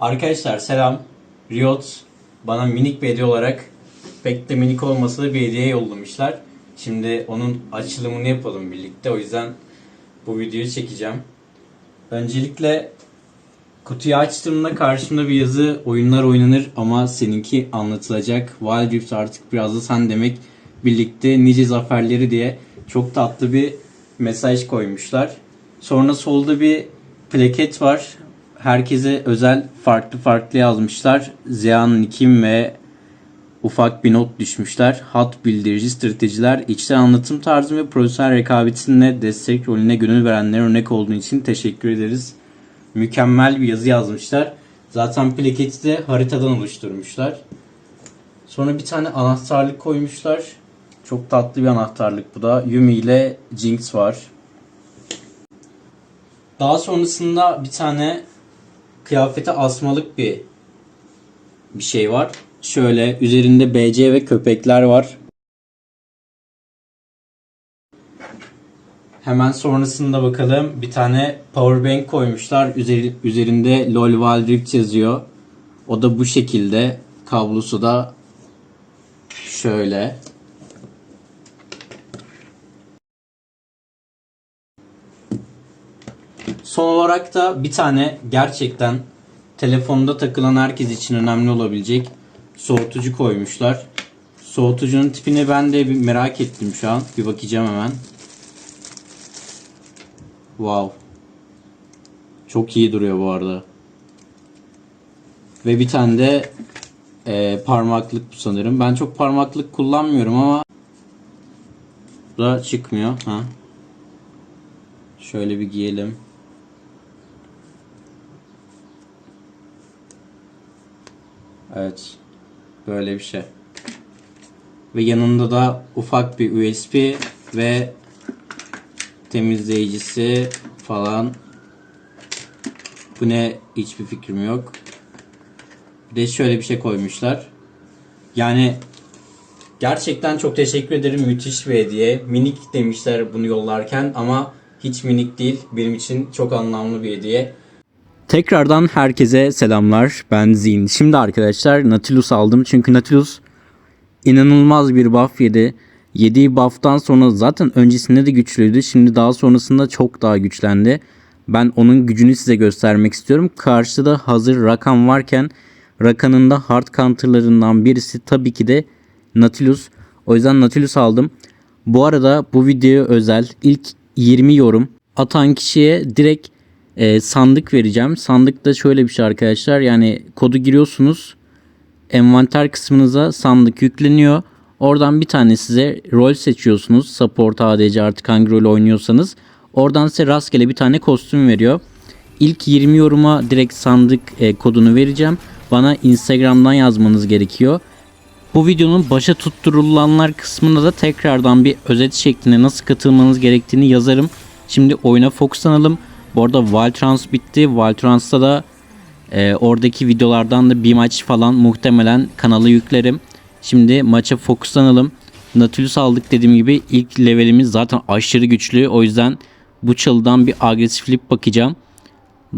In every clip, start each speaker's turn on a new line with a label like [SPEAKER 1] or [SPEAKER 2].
[SPEAKER 1] Arkadaşlar selam. Riot bana minik bir hediye olarak pek de minik olmasa da bir hediye yollamışlar. Şimdi onun açılımını yapalım birlikte. O yüzden bu videoyu çekeceğim. Öncelikle kutuyu açtığımda karşımda bir yazı oyunlar oynanır ama seninki anlatılacak. Wild Rift artık biraz da sen demek birlikte nice zaferleri diye çok tatlı bir mesaj koymuşlar. Sonra solda bir plaket var. Herkese özel farklı farklı yazmışlar. Zean Nikim ve ufak bir not düşmüşler. Hat bildirici stratejiler, içten anlatım tarzı ve profesyonel rekabetinle destek rolüne gönül verenlere örnek olduğun için teşekkür ederiz. Mükemmel bir yazı yazmışlar. Zaten plaketi de haritadan oluşturmuşlar. Sonra bir tane anahtarlık koymuşlar. Çok tatlı bir anahtarlık bu da. Yumi ile Jinx var. Daha sonrasında bir tane kıyafete asmalık bir bir şey var. Şöyle üzerinde BC ve köpekler var. Hemen sonrasında bakalım bir tane powerbank koymuşlar. Üzeri, üzerinde LOL Wild Rift yazıyor. O da bu şekilde. Kablosu da şöyle. Son olarak da bir tane gerçekten telefonda takılan herkes için önemli olabilecek soğutucu koymuşlar. Soğutucunun tipini ben de bir merak ettim şu an. Bir bakacağım hemen. Wow. Çok iyi duruyor bu arada. Ve bir tane de e, parmaklık sanırım. Ben çok parmaklık kullanmıyorum ama da çıkmıyor. Ha. Şöyle bir giyelim. Evet. Böyle bir şey. Ve yanında da ufak bir USB ve temizleyicisi falan. Bu ne hiçbir fikrim yok. Bir de şöyle bir şey koymuşlar. Yani gerçekten çok teşekkür ederim. Müthiş bir hediye. Minik demişler bunu yollarken ama hiç minik değil. Benim için çok anlamlı bir hediye. Tekrardan herkese selamlar. Ben Zin. Şimdi arkadaşlar Nautilus aldım. Çünkü Nautilus inanılmaz bir buff yedi. Yediği buff'tan sonra zaten öncesinde de güçlüydü. Şimdi daha sonrasında çok daha güçlendi. Ben onun gücünü size göstermek istiyorum. Karşıda hazır Rakan varken Rakan'ın da hard counter'larından birisi tabii ki de Nautilus. O yüzden Nautilus aldım. Bu arada bu videoya özel ilk 20 yorum atan kişiye direkt e, sandık vereceğim. Sandıkta şöyle bir şey arkadaşlar. Yani kodu giriyorsunuz. Envanter kısmınıza sandık yükleniyor. Oradan bir tane size rol seçiyorsunuz. Support, ADC artık hangi rol oynuyorsanız. Oradan size rastgele bir tane kostüm veriyor. İlk 20 yoruma direkt sandık e, kodunu vereceğim. Bana Instagram'dan yazmanız gerekiyor. Bu videonun başa tutturulanlar kısmında da tekrardan bir özet şeklinde nasıl katılmanız gerektiğini yazarım. Şimdi oyuna fokuslanalım. Bu arada Wild Trans bitti. Wild Trans'ta da e, oradaki videolardan da bir maç falan muhtemelen kanala yüklerim. Şimdi maça fokuslanalım. Nautilus aldık dediğim gibi ilk levelimiz zaten aşırı güçlü. O yüzden bu çalıdan bir agresiflik bakacağım.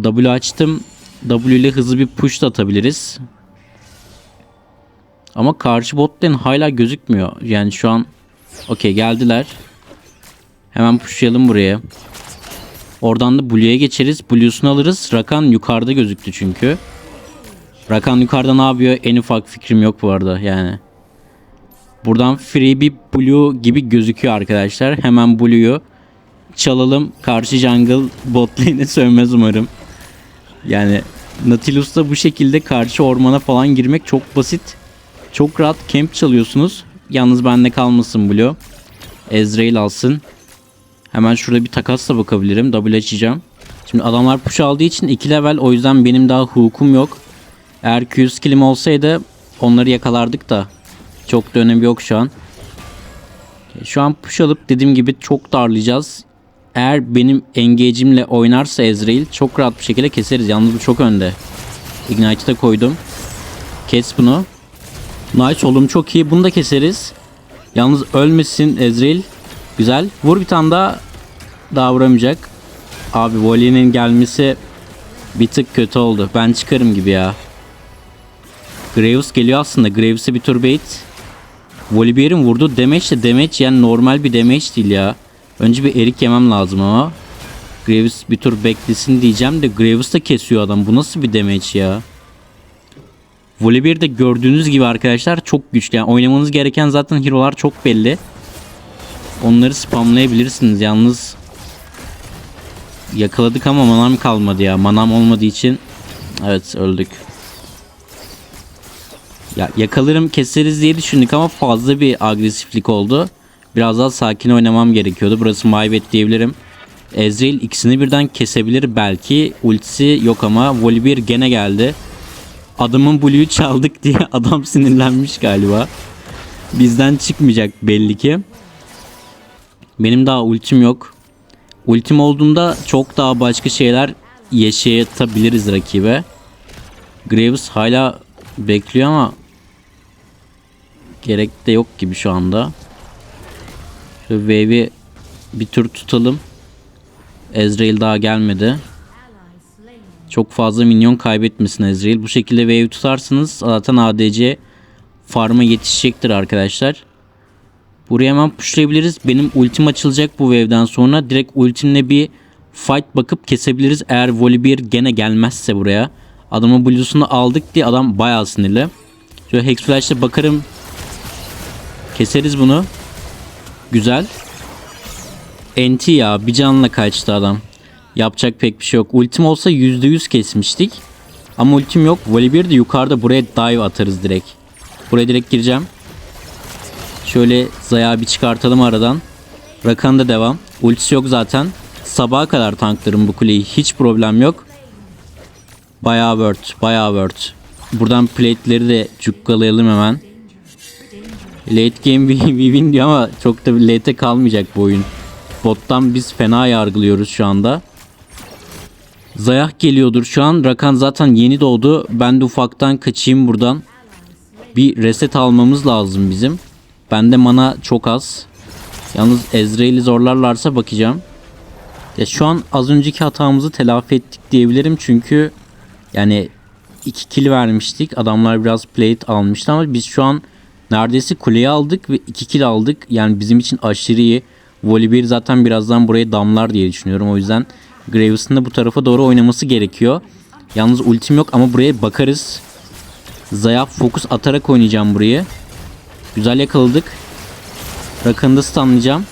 [SPEAKER 1] W açtım. W ile hızlı bir push da atabiliriz. Ama karşı bot lane hala gözükmüyor. Yani şu an okey geldiler. Hemen pushlayalım buraya. Oradan da Blue'ya geçeriz. Blue'sunu alırız. Rakan yukarıda gözüktü çünkü. Rakan yukarıda ne yapıyor? En ufak fikrim yok bu arada yani. Buradan free bir Blue gibi gözüküyor arkadaşlar. Hemen Blue'yu çalalım. Karşı jungle bot lane'e sövmez umarım. Yani Nautilus'ta bu şekilde karşı ormana falan girmek çok basit. Çok rahat camp çalıyorsunuz. Yalnız bende kalmasın Blue. Ezreal alsın. Hemen şurada bir takasla bakabilirim. Double açacağım. Şimdi adamlar push aldığı için 2 level o yüzden benim daha hukum yok. Eğer Q skillim olsaydı onları yakalardık da. Çok da önemi yok şu an. Şu an push alıp dediğim gibi çok darlayacağız. Eğer benim engage'imle oynarsa Ezreal çok rahat bir şekilde keseriz. Yalnız bu çok önde. Ignite'ı da koydum. Kes bunu. Nice oğlum çok iyi. Bunu da keseriz. Yalnız ölmesin Ezreal. Güzel. Vur bir tane daha. Daha vuramayacak. Abi Voli'nin gelmesi Bir tık kötü oldu. Ben çıkarım gibi ya. Graves geliyor aslında. Graves'e bir tur bait. Volibear'ın vurduğu damage de damage yani normal bir damage değil ya. Önce bir erik yemem lazım ama. Graves bir tur beklesin diyeceğim de Graves da kesiyor adam. Bu nasıl bir damage ya? Volibear de gördüğünüz gibi arkadaşlar çok güçlü. Yani oynamanız gereken zaten hero'lar çok belli. Onları spamlayabilirsiniz. Yalnız yakaladık ama manam kalmadı ya. Manam olmadığı için evet öldük. Ya yakalarım keseriz diye düşündük ama fazla bir agresiflik oldu. Biraz daha sakin oynamam gerekiyordu. Burası maybet diyebilirim. Ezreal ikisini birden kesebilir belki. Ultisi yok ama Volibear gene geldi. Adamın Blue'yu çaldık diye adam sinirlenmiş galiba. Bizden çıkmayacak belli ki. Benim daha ultim yok. Ultim olduğunda çok daha başka şeyler yaşayabiliriz rakibe. Graves hala bekliyor ama gerek de yok gibi şu anda. Şöyle wave'i bir tur tutalım. Ezreal daha gelmedi. Çok fazla minyon kaybetmesin Ezreal. Bu şekilde wave tutarsınız zaten ADC farma yetişecektir arkadaşlar. Buraya hemen pushlayabiliriz. Benim ultim açılacak bu wave'den sonra. Direkt ultimle bir fight bakıp kesebiliriz. Eğer Volibear gene gelmezse buraya. Adamın bluesunu aldık diye adam bayağı sinirli. Şöyle Hex Flash'la bakarım. Keseriz bunu. Güzel. NT ya bir canla kaçtı adam. Yapacak pek bir şey yok. Ultim olsa %100 kesmiştik. Ama ultim yok. Volibear de yukarıda buraya dive atarız direkt. Buraya direkt gireceğim. Şöyle Zaya bir çıkartalım aradan. Rakan da devam. Ultisi yok zaten. Sabaha kadar tanklarım bu kuleyi. Hiç problem yok. Bayağı word. Bayağı word. Buradan plate'leri de cukkalayalım hemen. Late game we win diyor ama çok da late'e kalmayacak bu oyun. Bottan biz fena yargılıyoruz şu anda. Zayah geliyordur şu an. Rakan zaten yeni doğdu. Ben de ufaktan kaçayım buradan. Bir reset almamız lazım bizim. Bende mana çok az. Yalnız Ezreal'i zorlarlarsa bakacağım. Ya şu an az önceki hatamızı telafi ettik diyebilirim çünkü yani 2 kill vermiştik. Adamlar biraz plate almıştı ama biz şu an neredeyse kuleyi aldık ve 2 kill aldık. Yani bizim için aşırı iyi. Volibear zaten birazdan buraya damlar diye düşünüyorum. O yüzden Graves'ın da bu tarafa doğru oynaması gerekiyor. Yalnız ultim yok ama buraya bakarız. Zayaf fokus atarak oynayacağım burayı. Güzel yakaladık. Rakan'ı stunlayacağım.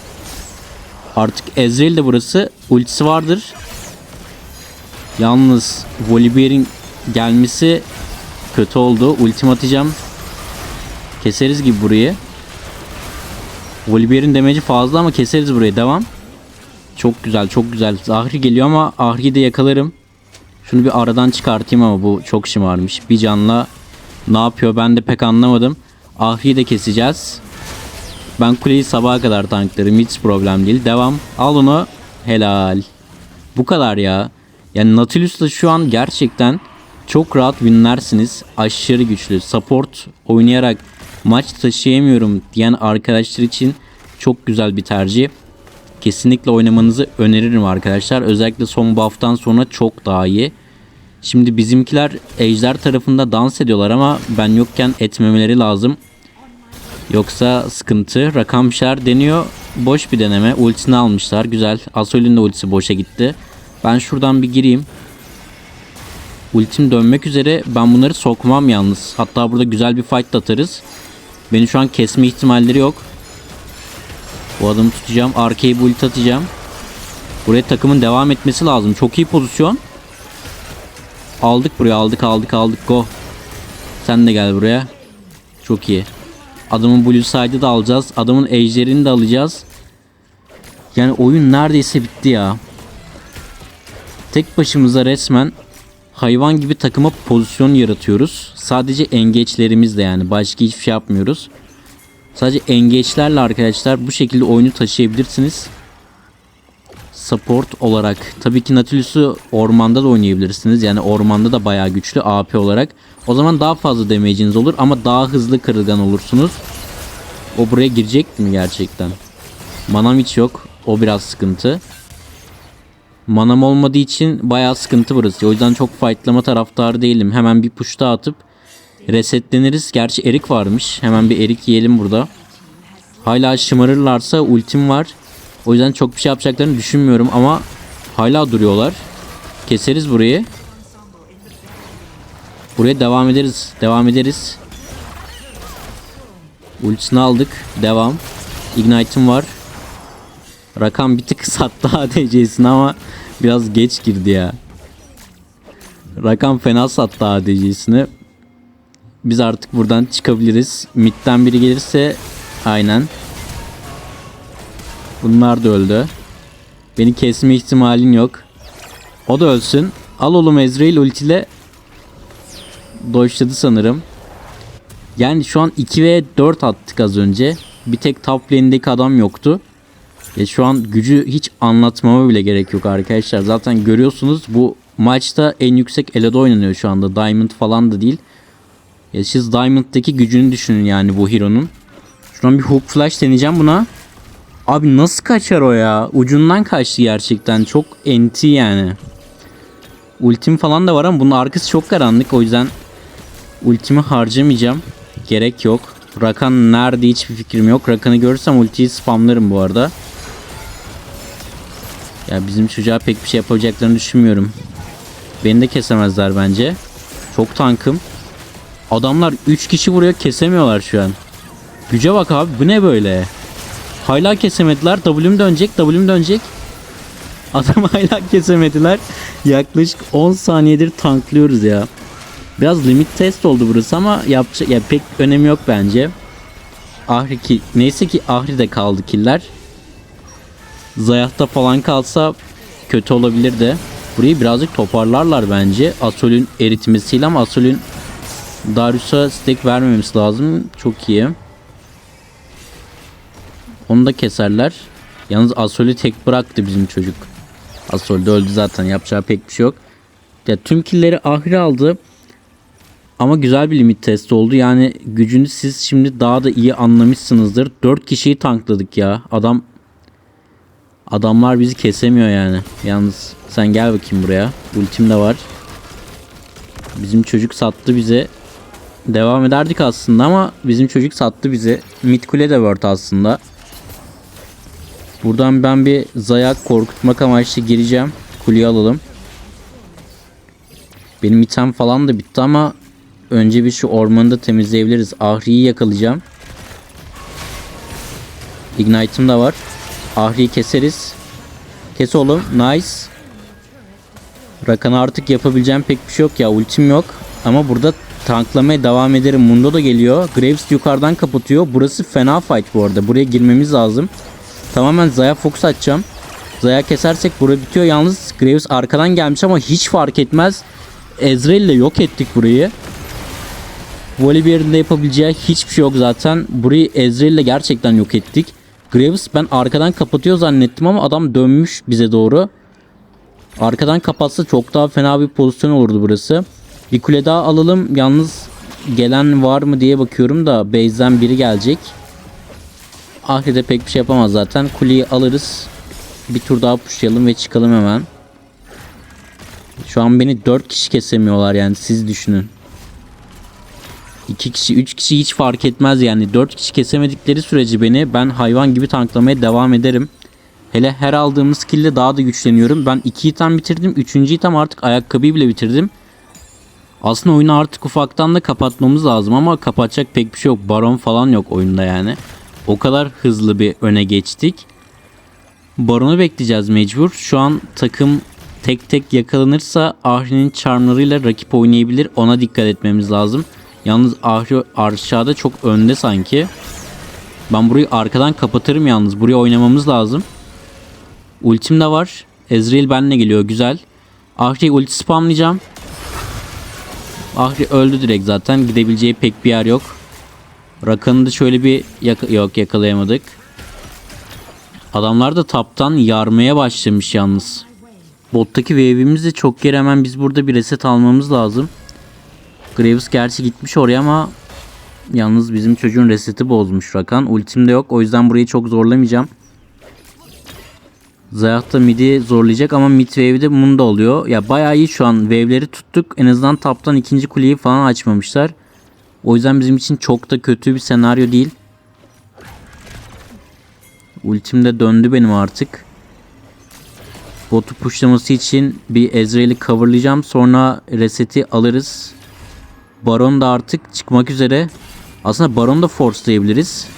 [SPEAKER 1] Artık Ezreal de burası. Ultisi vardır. Yalnız Volibear'in gelmesi kötü oldu. Ultim atacağım. Keseriz gibi burayı. Volibear'in demeci fazla ama keseriz burayı. Devam. Çok güzel çok güzel. Ahri geliyor ama Ahri'yi de yakalarım. Şunu bir aradan çıkartayım ama bu çok şımarmış. Bir canla ne yapıyor ben de pek anlamadım. Ahri'yi de keseceğiz. Ben kuleyi sabaha kadar tanklarım. Hiç problem değil. Devam. Al onu. Helal. Bu kadar ya. Yani Nautilus'la şu an gerçekten çok rahat winlersiniz. Aşırı güçlü. Support oynayarak maç taşıyamıyorum diyen arkadaşlar için çok güzel bir tercih. Kesinlikle oynamanızı öneririm arkadaşlar. Özellikle son buff'tan sonra çok daha iyi. Şimdi bizimkiler ejder tarafında dans ediyorlar ama ben yokken etmemeleri lazım. Yoksa sıkıntı. Rakam şer deniyor. Boş bir deneme. Ultisini almışlar. Güzel. Asol'ün de ultisi boşa gitti. Ben şuradan bir gireyim. Ultim dönmek üzere. Ben bunları sokmam yalnız. Hatta burada güzel bir fight atarız. Beni şu an kesme ihtimalleri yok. Bu adamı tutacağım. Arkaya bu ulti atacağım. Buraya takımın devam etmesi lazım. Çok iyi pozisyon. Aldık buraya. Aldık aldık aldık. Go. Sen de gel buraya. Çok iyi. Adamın blue side'ı da alacağız. Adamın ejderini de alacağız. Yani oyun neredeyse bitti ya. Tek başımıza resmen hayvan gibi takıma pozisyon yaratıyoruz. Sadece engeçlerimizle yani başka hiçbir şey yapmıyoruz. Sadece engeçlerle arkadaşlar bu şekilde oyunu taşıyabilirsiniz. Support olarak. Tabii ki Nautilus'u ormanda da oynayabilirsiniz. Yani ormanda da bayağı güçlü AP olarak. O zaman daha fazla damage'iniz olur ama daha hızlı kırılgan olursunuz. O buraya girecek mi gerçekten? Manam hiç yok. O biraz sıkıntı.
[SPEAKER 2] Manam olmadığı için bayağı sıkıntı burası. O yüzden çok fightlama taraftarı değilim. Hemen bir push atıp resetleniriz. Gerçi erik varmış. Hemen bir erik yiyelim burada. Hala şımarırlarsa ultim var. O yüzden çok bir şey yapacaklarını düşünmüyorum ama hala duruyorlar. Keseriz burayı. Buraya devam ederiz. Devam ederiz. Ultisini aldık. Devam. Ignite'ım var. Rakam bir tık sattı ADC'sini ama biraz geç girdi ya. Rakam fena sattı ADC'sini. Biz artık buradan çıkabiliriz. Mid'den biri gelirse aynen. Bunlar da öldü. Beni kesme ihtimalin yok. O da ölsün. Al oğlum Ezreal ultiyle Doşladı sanırım. Yani şu an 2 ve 4 attık az önce. Bir tek top lane'deki adam yoktu. Ya şu an gücü hiç anlatmama bile gerek yok arkadaşlar. Zaten görüyorsunuz bu maçta en yüksek elo'da oynanıyor şu anda. Diamond falan da değil. Ya siz Diamond'daki gücünü düşünün yani bu hero'nun. Şuradan bir hook flash deneyeceğim buna. Abi nasıl kaçar o ya? Ucundan kaçtı gerçekten. Çok enti yani. Ultim falan da var ama bunun arkası çok karanlık. O yüzden ultimi harcamayacağım. Gerek yok. Rakan nerede hiçbir fikrim yok. Rakan'ı görürsem ultiyi spamlarım bu arada. Ya bizim çocuğa pek bir şey yapacaklarını düşünmüyorum. Beni de kesemezler bence. Çok tankım. Adamlar 3 kişi vuruyor kesemiyorlar şu an. Güce bak abi bu ne böyle? Hala kesemediler. W'm dönecek. W'm dönecek. Adam hala kesemediler. Yaklaşık 10 saniyedir tanklıyoruz ya. Biraz limit test oldu burası ama yapacak ya pek önemi yok bence. Ahri ki neyse ki Ahri de kaldı killer. Zayah'ta falan kalsa kötü olabilirdi. Burayı birazcık toparlarlar bence. Asol'ün eritmesiyle ama Asol'ün Darius'a stack vermemesi lazım. Çok iyi. Onu da keserler. Yalnız Asol'ü tek bıraktı bizim çocuk. Asol de öldü zaten. Yapacağı pek bir şey yok. Ya tüm killleri Ahri aldı. Ama güzel bir limit testi oldu. Yani gücünü siz şimdi daha da iyi anlamışsınızdır. 4 kişiyi tankladık ya. Adam Adamlar bizi kesemiyor yani. Yalnız sen gel bakayım buraya. Ultim de var. Bizim çocuk sattı bize. Devam ederdik aslında ama bizim çocuk sattı bize. Mid kule de word aslında. Buradan ben bir zayak korkutmak amaçlı gireceğim. Kuleyi alalım. Benim item falan da bitti ama önce bir şu ormanı da temizleyebiliriz. Ahri'yi yakalayacağım. Ignite'ım da var. Ahri'yi keseriz. Kes oğlum. Nice. Rakan'a artık yapabileceğim pek bir şey yok ya. Ultim yok. Ama burada tanklamaya devam ederim. Mundo da geliyor. Graves yukarıdan kapatıyor. Burası fena fight bu arada. Buraya girmemiz lazım. Tamamen Zaya Fox açacağım. Zaya kesersek bura bitiyor. Yalnız Graves arkadan gelmiş ama hiç fark etmez. Ezreal ile yok ettik burayı. Volibear'ın da yapabileceği hiçbir şey yok zaten. Burayı Ezreal ile gerçekten yok ettik. Graves ben arkadan kapatıyor zannettim ama adam dönmüş bize doğru. Arkadan kapatsa çok daha fena bir pozisyon olurdu burası. Bir kule daha alalım. Yalnız gelen var mı diye bakıyorum da base'den biri gelecek. Ahri de pek bir şey yapamaz zaten. Kuleyi alırız. Bir tur daha pushlayalım ve çıkalım hemen. Şu an beni 4 kişi kesemiyorlar yani siz düşünün. 2 kişi 3 kişi hiç fark etmez yani 4 kişi kesemedikleri sürece beni ben hayvan gibi tanklamaya devam ederim. Hele her aldığımız skill'le daha da güçleniyorum. Ben 2 item bitirdim. 3. item artık ayakkabıyı bile bitirdim. Aslında oyunu artık ufaktan da kapatmamız lazım ama kapatacak pek bir şey yok. Baron falan yok oyunda yani. O kadar hızlı bir öne geçtik. Baron'u bekleyeceğiz mecbur. Şu an takım tek tek yakalanırsa Ahri'nin charmlarıyla rakip oynayabilir. Ona dikkat etmemiz lazım. Yalnız Ahri aşağıda çok önde sanki. Ben burayı arkadan kapatırım yalnız. Buraya oynamamız lazım. Ultim de var. Ezreal benle geliyor. Güzel. Ahri ulti spamlayacağım. Ahri öldü direkt zaten. Gidebileceği pek bir yer yok. Rakan'ı da şöyle bir yak- yok yakalayamadık. Adamlar da taptan yarmaya başlamış yalnız. Bottaki wave'imiz de çok yer hemen biz burada bir reset almamız lazım. Graves gerçi gitmiş oraya ama yalnız bizim çocuğun reseti bozmuş Rakan. Ultim de yok o yüzden burayı çok zorlamayacağım. Zayah da midi zorlayacak ama mid wave'de Mundo oluyor. Ya bayağı iyi şu an. Wave'leri tuttuk. En azından taptan ikinci kuleyi falan açmamışlar. O yüzden bizim için çok da kötü bir senaryo değil. Ultim de döndü benim artık. Botu pushlaması için bir Ezreal'i coverlayacağım. Sonra reseti alırız. Baron da artık çıkmak üzere. Aslında Baron da forcelayabiliriz.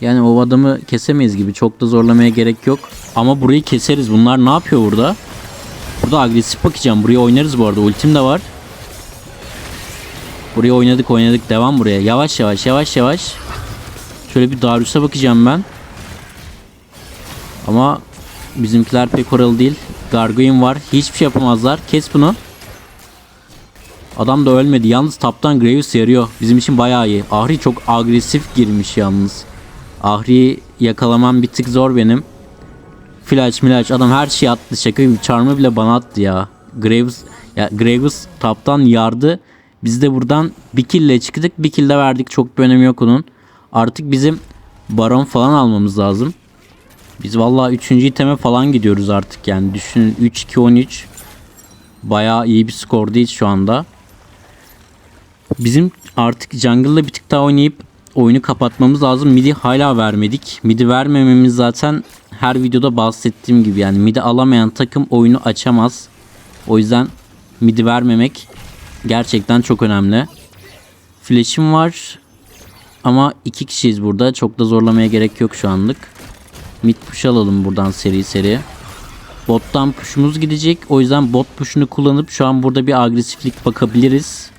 [SPEAKER 2] Yani o adamı kesemeyiz gibi. Çok da zorlamaya gerek yok. Ama burayı keseriz. Bunlar ne yapıyor burada? Burada agresif bakacağım. Buraya oynarız bu arada. Ultim de var. Buraya oynadık oynadık. Devam buraya. Yavaş yavaş yavaş yavaş. Şöyle bir Darius'a bakacağım ben. Ama bizimkiler pek oralı değil. Gargoyle var. Hiçbir şey yapamazlar. Kes bunu. Adam da ölmedi. Yalnız taptan Graves yarıyor. Bizim için bayağı iyi. Ahri çok agresif girmiş yalnız. Ahri'yi yakalamam bir tık zor benim. Flash milaç adam her şeyi attı. Şaka gibi charm'ı bile bana attı ya. Graves ya Graves taptan yardı. Biz de buradan bir kille çıktık. Bir kill de verdik. Çok bir önemi yok onun. Artık bizim baron falan almamız lazım. Biz vallahi 3. iteme falan gidiyoruz artık yani. Düşünün 3-2-13. Bayağı iyi bir skor değil şu anda. Bizim artık jungle'la bir tık daha oynayıp oyunu kapatmamız lazım. Midi hala vermedik. Midi vermememiz zaten her videoda bahsettiğim gibi yani midi alamayan takım oyunu açamaz. O yüzden midi vermemek gerçekten çok önemli. Flash'im var ama iki kişiyiz burada. Çok da zorlamaya gerek yok şu anlık. Mid push alalım buradan seri seri. Bottan push'umuz gidecek. O yüzden bot push'unu kullanıp şu an burada bir agresiflik bakabiliriz.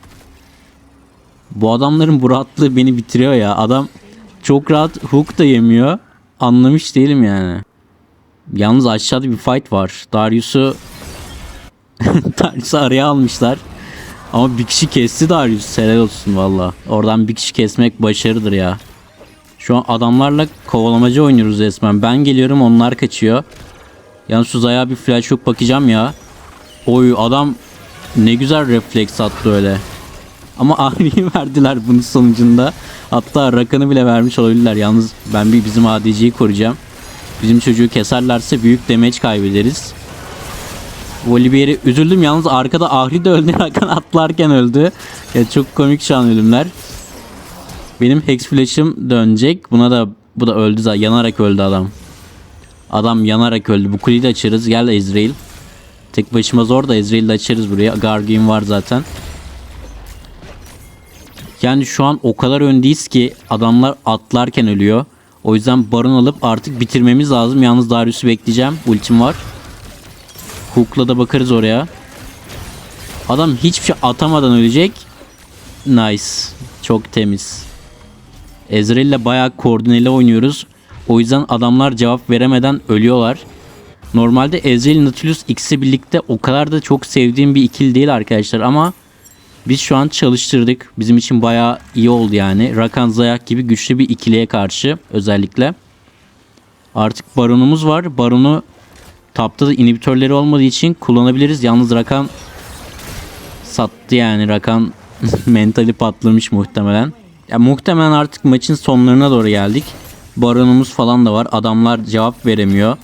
[SPEAKER 2] Bu adamların bu rahatlığı beni bitiriyor ya. Adam çok rahat hook da yemiyor. Anlamış değilim yani. Yalnız aşağıda bir fight var. Darius'u Darius'u araya almışlar. Ama bir kişi kesti Darius. Helal olsun valla. Oradan bir kişi kesmek başarıdır ya. Şu an adamlarla kovalamacı oynuyoruz resmen. Ben geliyorum onlar kaçıyor. Yalnız şu Zaya bir flash hook bakacağım ya. Oy adam ne güzel refleks attı öyle. Ama Ahri'yi verdiler bunun sonucunda. Hatta Rakan'ı bile vermiş olabilirler. Yalnız ben bir bizim ADC'yi koruyacağım. Bizim çocuğu keserlerse büyük damage kaybederiz. Volibear'i üzüldüm yalnız arkada Ahri de öldü. Rakan atlarken öldü. Ya çok komik şu an ölümler. Benim Hex Flash'ım dönecek. Buna da bu da öldü zaten. Yanarak öldü adam. Adam yanarak öldü. Bu kuleyi de açarız. Gel Ezreal. Tek başıma zor da Ezreal'i açarız buraya. Gargin var zaten. Yani şu an o kadar öndeyiz ki adamlar atlarken ölüyor. O yüzden baron alıp artık bitirmemiz lazım. Yalnız Darius'u bekleyeceğim. Ultim var. Hook'la da bakarız oraya. Adam hiçbir şey atamadan ölecek. Nice. Çok temiz. Ezreal ile bayağı koordineli oynuyoruz. O yüzden adamlar cevap veremeden ölüyorlar. Normalde Ezreal Nautilus ikisi birlikte o kadar da çok sevdiğim bir ikili değil arkadaşlar ama biz şu an çalıştırdık. Bizim için bayağı iyi oldu yani. Rakan Zayak gibi güçlü bir ikiliye karşı özellikle. Artık baronumuz var. Baronu tapta da inhibitörleri olmadığı için kullanabiliriz. Yalnız Rakan sattı yani. Rakan mentali patlamış muhtemelen. Ya muhtemelen artık maçın sonlarına doğru geldik. Baronumuz falan da var. Adamlar cevap veremiyor.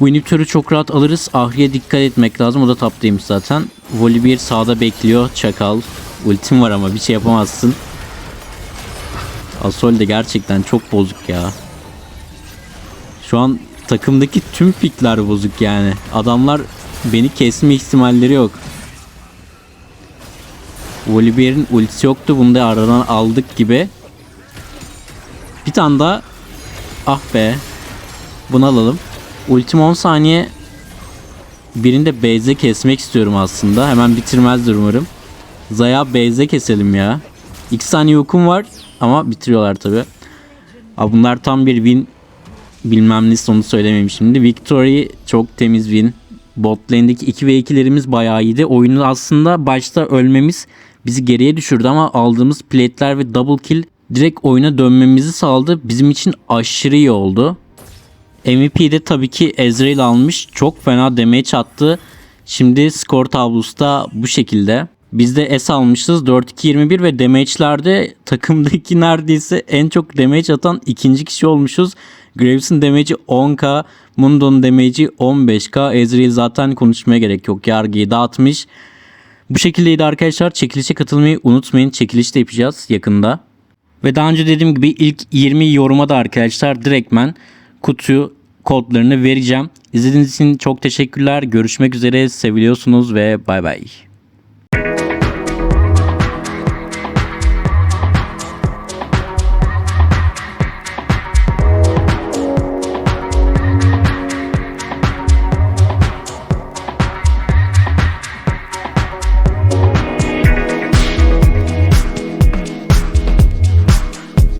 [SPEAKER 2] Bu inhibitörü çok rahat alırız. Ahri'ye dikkat etmek lazım. O da taptaymış zaten. Volibear sağda bekliyor. Çakal. Ultim var ama bir şey yapamazsın. Asol de gerçekten çok bozuk ya. Şu an takımdaki tüm pikler bozuk yani. Adamlar beni kesme ihtimalleri yok. Volibear'in ultisi yoktu. Bunu da aradan aldık gibi. Bir tane daha. Ah be. Bunu alalım. Ultim 10 saniye birinde base'e kesmek istiyorum aslında. Hemen bitirmezdir umarım. Zaya base'e keselim ya. 2 saniye hukum var ama bitiriyorlar tabi. Abi bunlar tam bir win bilmem ne onu söylemeyeyim şimdi. Victory çok temiz win. Bot lane'deki 2 ve 2'lerimiz bayağı iyiydi. Oyunu aslında başta ölmemiz bizi geriye düşürdü ama aldığımız plate'ler ve double kill direkt oyuna dönmemizi sağladı. Bizim için aşırı iyi oldu. MVP'de tabii ki Ezreal almış. Çok fena damage attı. Şimdi skor tablosu da bu şekilde. Biz de S almışız 4-2-21 ve damage'lerde takımdaki neredeyse en çok damage atan ikinci kişi olmuşuz. Graves'in damage'i 10k, Mundo'nun damage'i 15k. Ezreal zaten konuşmaya gerek yok. Yargıyı dağıtmış. Bu şekildeydi arkadaşlar. Çekilişe katılmayı unutmayın. Çekiliş de yapacağız yakında. Ve daha önce dediğim gibi ilk 20 yoruma da arkadaşlar direktmen kutu kodlarını vereceğim. İzlediğiniz için çok teşekkürler. Görüşmek üzere. Seviliyorsunuz ve bay bay.